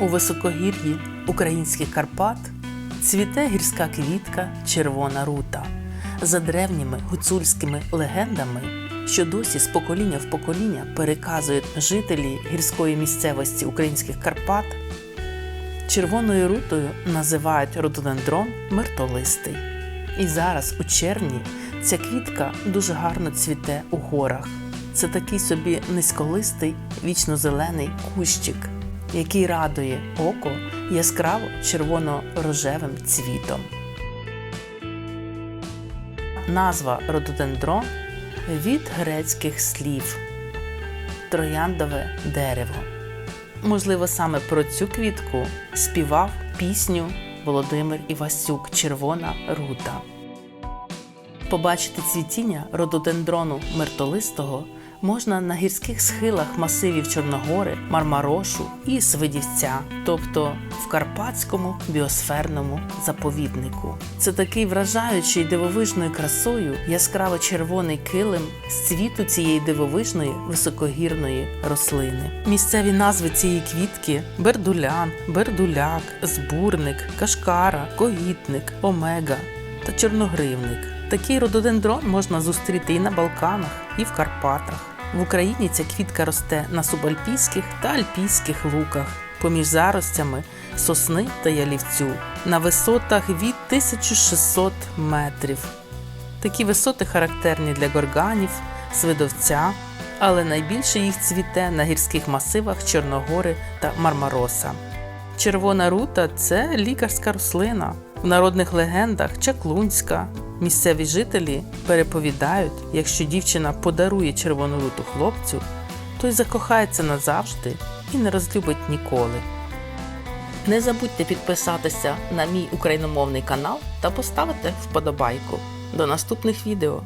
У високогір'ї українських Карпат цвіте гірська квітка червона рута. За древніми гуцульськими легендами, що досі з покоління в покоління переказують жителі гірської місцевості українських Карпат, червоною рутою називають рододендрон мертолистий. І зараз у червні ця квітка дуже гарно цвіте у горах. Це такий собі низьколистий, вічно-зелений кущик, який радує око яскраво червоно-рожевим цвітом. Назва рододендрон від грецьких слів трояндове дерево. Можливо, саме про цю квітку співав пісню Володимир Івасюк Червона рута. Побачити цвітіння рододендрону мертолистого можна на гірських схилах масивів Чорногори, Мармарошу і Свидівця, тобто в Карпатському біосферному заповіднику. Це такий вражаючий дивовижною красою яскраво червоний килим з цвіту цієї дивовижної високогірної рослини. Місцеві назви цієї квітки бердулян, бердуляк, збурник, кашкара, когітник, омега та чорногривник. Такий рододендрон можна зустріти і на Балканах, і в Карпатах. В Україні ця квітка росте на субальпійських та альпійських луках, поміж заростями сосни та ялівцю, на висотах від 1600 метрів. Такі висоти характерні для горганів, свидовця, але найбільше їх цвіте на гірських масивах Чорногори та Мармароса. Червона рута це лікарська рослина. В народних легендах чаклунська. Місцеві жителі переповідають, якщо дівчина подарує червону руту хлопцю, той закохається назавжди і не розлюбить ніколи. Не забудьте підписатися на мій україномовний канал та поставити вподобайку. До наступних відео!